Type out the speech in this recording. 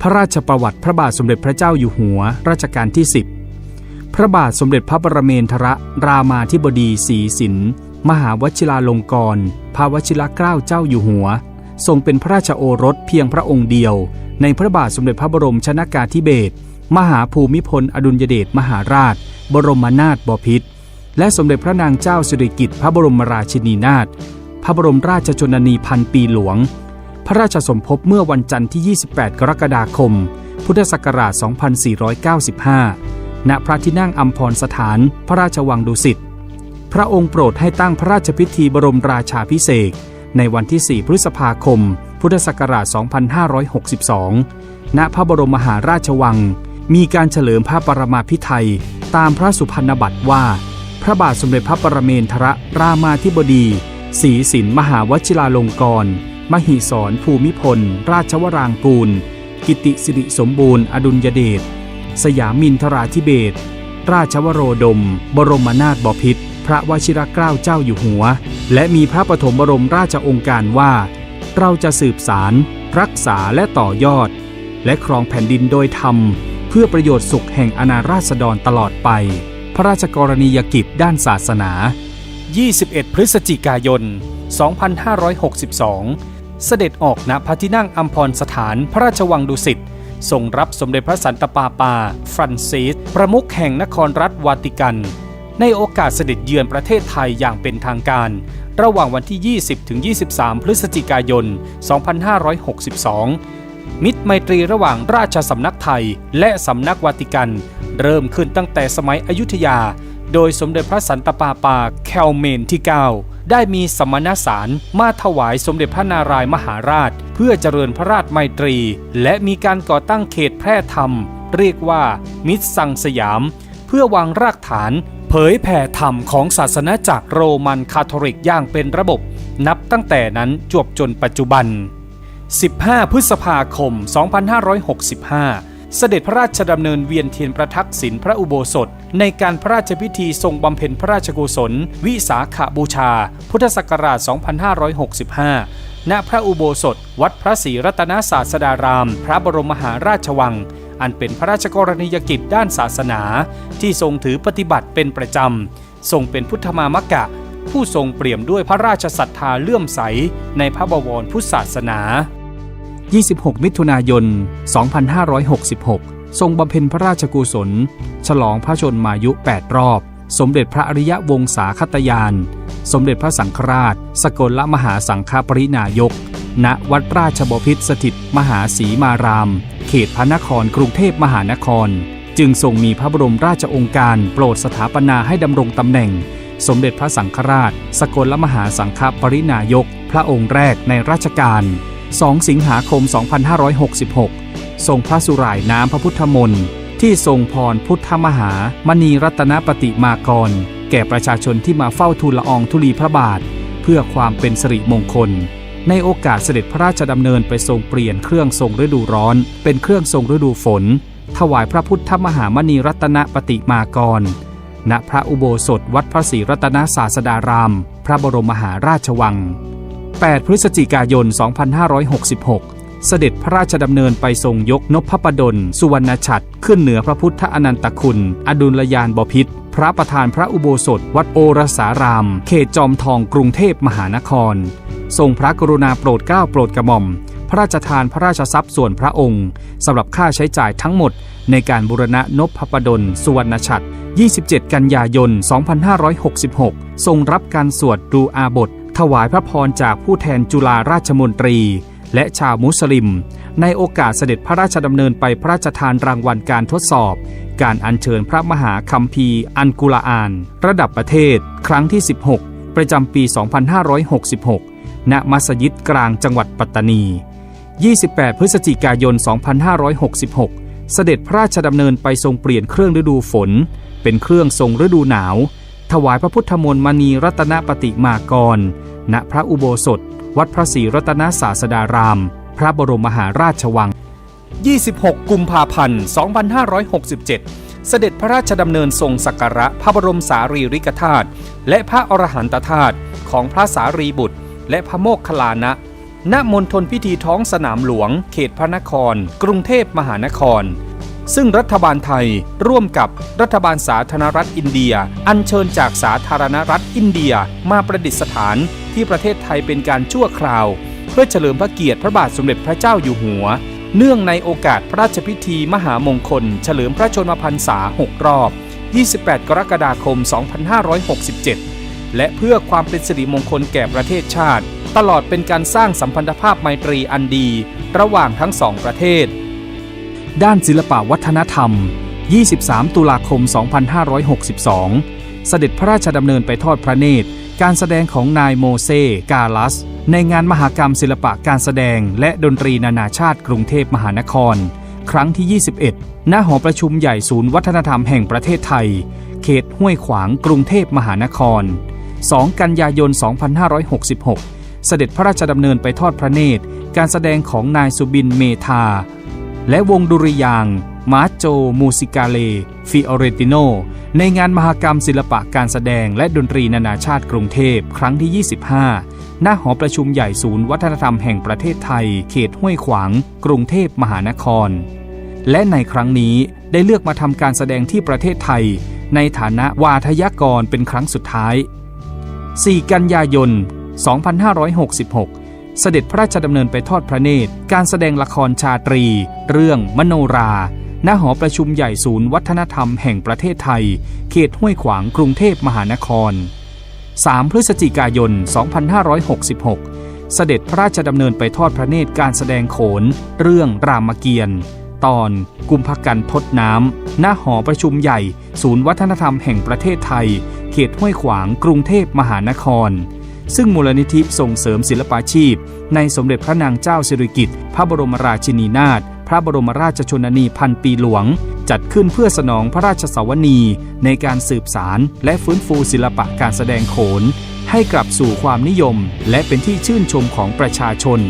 พระราชประวัติพระบาทสมเด็จพระเจ้าอยู่หัวรัชกาลที่ 10 พระบาทสมเด็จพระประเมนทรรามาธิบดีศรีสินมหาวชิราลงกรณ์พระวชิรเกล้าเจ้าอยู่หัว ทรงเป็นพระราชโอรสเพียงพระองค์เดียว ในพระบาทสมเด็จพระบรมชนากาธิเบศรมหาภูมิพล อดุลยเดชมหาราช บรมนาถบพิตรและสมเด็จพระนางเจ้าสิริกิติ์พระบรมราชินีนาถพระบรมราชชนนีพันปีหลวง พระราชสมภพเมื่อวันจันทร์ที่ 28 กรกฎาคม พุทธศักราช 2495 ณ พระที่นั่งอัมพรสถานพระราชวังดุสิต พระองค์โปรดให้ตั้งพระราชพิธีบรมราชาพิเศษในวันที่ 4 พฤษภาคม พุทธศักราช 2562 ณ พระบรมมหาราชวัง มีการเฉลิมพระปรมาภิไธยตามพระสุพรรณบัตรว่า พระบาทสมเด็จพระปรเมนทรรามาธิบดีศรีสินมหาวชิราลงกรณ์ มหิศรภูมิพล ราชวรางกูล กิติสิริสมบูรณ์ อดุลยเดช สยามินทราธิเบศราชวโรดม บรมนาถบพิตร พระวชิรเกล้าเจ้าอยู่หัว และมีพระปฐมบรมราชองค์การว่า เราจะสืบสาร รักษาและต่อยอด และครองแผ่นดินโดยธรรม เพื่อประโยชน์สุขแห่งอาณาราษฎรตลอดไป พระราชกรณียกิจด้านศาสนา 21 พฤศจิกายน 2562 เสด็จออกณพระที่นั่งอัมพรสถานพระราชวังดุสิตทรงรับสมเด็จพระสันตะปาปา ฟรานซิส ประมุขแห่งนครรัฐวาติกัน ในโอกาสเสด็จเยือนประเทศไทยอย่างเป็นทางการ ระหว่างวันที่ 20-23 พฤศจิกายน 2562 มิตรไมตรีระหว่างราชสำนักไทยและสำนักวาติกัน เริ่มขึ้นตั้งแต่สมัยอยุธยา โดยสมเด็จพระสันตะปาปาแคลเมนที่ 9 ได้มีสมณสารมาถวายสมเด็จพระนารายมหาราช เพื่อเจริญพระราชไมตรี และมีการก่อตั้งเขตแพร่ธรรม เรียกว่า มิตรสังสยาม เพื่อวางรากฐาน เผยแผ่ธรรมของศาสนาจักรโรมันคาทอลิกอย่างเป็นระบบ นับตั้งแต่นั้นจวบจนปัจจุบัน 15 พฤษภาคม 2565 เสด็จพระราชดำเนินเวียนเทียนประทักษิณพระอุโบสถ ในการพระราชพิธีทรงบำเพ็ญพระราชกุศล วิสาขบูชา พุทธศักราช 2565 ณ พระอุโบสถ วัดพระศรีรัตนศาสดาราม พระบรมมหาราชวัง อันเป็นพระราชกรณียกิจด้านศาสนา ที่ทรงถือปฏิบัติเป็นประจำ ทรงเป็นพุทธมามกะ ผู้ทรงเปี่ยมด้วยพระราชศรัทธาเลื่อมใสในพระบวรพุทธศาสนา 26 มิถุนายน 2566 ทรงบำเพ็ญพระราชกุศล ฉลองพระชนมายุ 8 รอบ สมเด็จพระอริยวงศาคตยาน สมเด็จพระสังฆราช สกลละมหาสังฆปรินายก ณ วัดราชบพิตรสถิตมหาศรีมาราม เขตพระนครกรุงเทพมหานคร จึงทรงมีพระบรมราชองค์การโปรดสถาปนาให้ดำรงตำแหน่ง สมเด็จพระสังฆราช สกลละมหาสังฆปรินายก พระองค์แรกในราชการ 2 สิงหาคม 2566 ทรงพระสุรายน้ำพระพุทธมนต์ที่ทรงพรพุทธมหามณีรัตนปฏิมากร แก่ประชาชนที่มาเฝ้าทูลละอองธุลีพระบาท เพื่อความเป็นสิริมงคล ในโอกาสเสด็จพระราชดำเนินไปทรงเปลี่ยนเครื่องทรงฤดูร้อน เป็นเครื่องทรงฤดูฝน ถวายพระพุทธมหามณีรัตนปฏิมากร ณพระอุโบสถวัดพระศรีรัตนศาสดาราม พระบรมมหาราชวัง 8 พฤศจิกายน 2566 เสด็จพระราชดำเนินไปทรงยกนพประดล สุวรรณฉัตรขึ้นเหนือพระพุทธอนันตคุณ อดุลยานบพิษพระประธานพระอุโบสถ วัดโอรสาราม เขตจอมทองกรุงเทพมหานคร ทรงพระกรุณาโปรดเกล้าโปรดกระหม่อม พระราชทานพระราชทรัพย์ส่วนพระองค์สำหรับค่าใช้จ่ายทั้งหมด ในการบูรณะนพประดล สุวรรณฉัตร27 กันยายน 2566 ทรงรับการสวดดูอาบท ถวายพระพรจากผู้แทนจุฬาราชมนตรี และชาวมุสลิม ในโอกาสเสด็จพระราชดำเนินไปพระราชทานรางวัลการทดสอบ การอัญเชิญพระมหาคัมภีร์ อันกุรอาน ระดับประเทศ ครั้งที่ 16 ประจำปี 2566 ณ มัสยิดกลางจังหวัดปัตตานี 28 พฤศจิกายน 2566 เสด็จพระราชดำเนินไปทรงเปลี่ยนเครื่องฤดูฝน เป็นเครื่องทรงฤดูหนาว ถวายพระพุทธมนต์มณีรัตนปฏิมากร ณพระอุโบสถ วัดพระศรีรัตนศาสดาราม พระบรมมหาราชวัง 26 กุมภาพันธ์ 2567 เสด็จพระราชดำเนินทรงสักการะพระบรมสารีริกธาตุและพระอรหันตธาตุของพระสารีบุตร และพระโมคคัลลานะ ณ มณฑลพิธีท้องสนามหลวง เขตพระนคร กรุงเทพมหานคร ซึ่งรัฐบาลไทยร่วมกับรัฐบาลสาธารณรัฐอินเดีย อัญเชิญจากสาธารณรัฐอินเดียมาประดิษฐานที่ประเทศไทยเป็นการชั่วคราว เพื่อเฉลิมพระเกียรติพระบาทสมเด็จพระเจ้าอยู่หัว เนื่องในโอกาสพระราชพิธีมหามงคล เฉลิมพระชนมพรรษา 6 รอบ 28 กรกฎาคม 2567 และเพื่อความเป็นสิริมงคลแก่ประเทศชาติ ตลอดเป็นการสร้างสัมพันธภาพไมตรีอันดี ระหว่างทั้งสองประเทศ ด้านศิลปวัฒนธรรม 23 ตุลาคม 2562 เสด็จพระราชดำเนินไปทอดพระเนตร การแสดงของนายโมเซ กาลัส ในงานมหกรรมศิลปะการแสดงและดนตรีนานาชาติกรุงเทพมหานคร ครั้งที่ 21 ณ หอประชุมใหญ่ศูนย์วัฒนธรรมแห่งประเทศไทย เขตห้วยขวางกรุงเทพมหานคร 2 กันยายน 2566 เสด็จพระราชดำเนินไปทอดพระเนตร การแสดงของนายสุบินเมธา และวงดุริยางมาโจ มูสิกาเล ฟิออเรติโน ในงานมหกรรมศิลปะการแสดงและดนตรีนานาชาติกรุงเทพ ครั้งที่ 25ณหอประชุมใหญ่ศูนย์วัฒนธรรมแห่งประเทศไทย เขตห้วยขวาง กรุงเทพมหานคร และในครั้งนี้ได้เลือกมาทำการแสดงที่ประเทศไทย ในฐานะวาทยกรเป็นครั้งสุดท้าย 4 กันยายน 2566 เสด็จพระราชดำเนินไปทอดพระเนตร การแสดงละครชาตรี เรื่องมโนรา ณ หอประชุมใหญ่ศูนย์วัฒนธรรมแห่งประเทศไทย เขตห้วยขวางกรุงเทพมหานคร 3 พฤศจิกายน 2566 เสด็จพระราชดำเนินไปทอดพระเนตรการแสดงโขน เรื่องรามเกียรติ์ตอนกุมภกันทดน้ำณหอประชุมใหญ่ ศูนย์วัฒนธรรมแห่งประเทศไทย เขตห้วยขวางกรุงเทพมหานคร ซึ่งมูลนิธิส่งเสริมศิลปาชีพ ในสมเด็จพระนางเจ้าสิริกิติ์พระบรมราชินีนาถพระบรมราชชนนีพันปีหลวง จัดขึ้นเพื่อสนองพระราชสวนีในการสืบสารและฟื้นฟูศิลปะการแสดงโขน ให้กลับสู่ความนิยม และเป็นที่ชื่นชมของประชาชน